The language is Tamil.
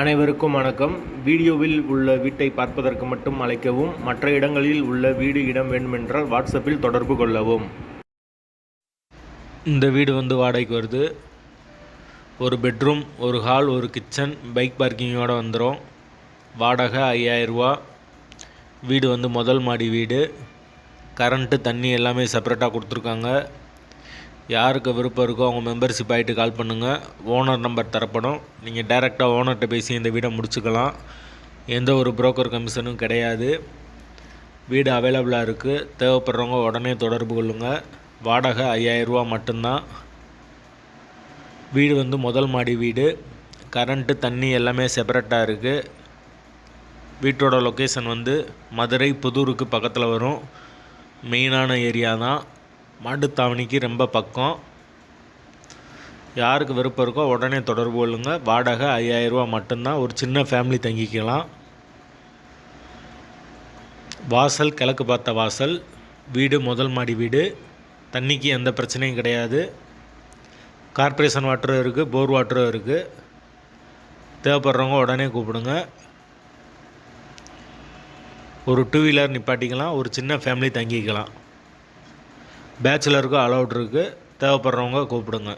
அனைவருக்கும் வணக்கம். வீடியோவில் உள்ள வீட்டை பார்ப்பதற்கு மட்டும் அழைக்கவும் மற்ற இடங்களில் உள்ள வீடு இடம் வேண்டுமென்றால் வாட்ஸ்அப்பில் தொடர்பு கொள்ளவும். இந்த வீடு வந்து வாடகைக்கு வருது. ஒரு பெட்ரூம் ஒரு ஹால் ஒரு கிச்சன் பைக் பார்க்கிங்கோடு வந்துடும் வாடகை ஐயாயிரரூவா வீடு வந்து முதல் மாடி வீடு. கரண்ட்டு தண்ணி எல்லாமே செப்பரேட்டாக கொடுத்துருக்காங்க. யாருக்கு விருப்பம் இருக்கோ அவங்க மெம்பர்ஷிப் ஆகிட்டு கால் பண்ணுங்கள் ஓனர் நம்பர் தரப்படும். நீங்கள் டைரெக்டாக ஓனர்கிட்ட பேசி இந்த வீடை முடிச்சுக்கலாம். எந்த ஒரு புரோக்கர் கமிஷனும் கிடையாது. வீடு அவைலபிளாக இருக்குது தேவைப்படுறவங்க உடனே தொடர்பு கொள்ளுங்கள் வாடகை ஐயாயிரரூவா மட்டும்தான். வீடு வந்து முதல் மாடி வீடு. கரண்ட்டு தண்ணி எல்லாமே செப்பரேட்டாக இருக்குது வீட்டோட லொக்கேஷன் வந்து மதுரை புதூருக்கு பக்கத்தில் வரும். மெயினான ஏரியா தான். மாட்டுத்தாவணிக்கு ரொம்ப பக்கம். யாருக்கு விருப்பம் இருக்கோ உடனே தொடர்பு கொள்ளுங்கள் வாடகை ஐயாயிரரூபா மட்டும்தான். ஒரு சின்ன ஃபேமிலி தங்கிக்கலாம். வாசல் கிழக்கு பார்த்த வாசல். வீடு முதல் மாடி வீடு. தண்ணிக்கு எந்த பிரச்சனையும் கிடையாது. கார்ப்பரேஷன் வாட்டரும் இருக்குது போர் வாட்டரும் இருக்குது தேவைப்படுறவங்க உடனே கூப்பிடுங்க. ஒரு டூ வீலர் நிப்பாட்டிக்கலாம். ஒரு சின்ன ஃபேமிலி தங்கிக்கலாம். பேச்சுலருக்கும் அலௌட் இருக்குது தேவைப்படுறவங்க கூப்பிடுங்க.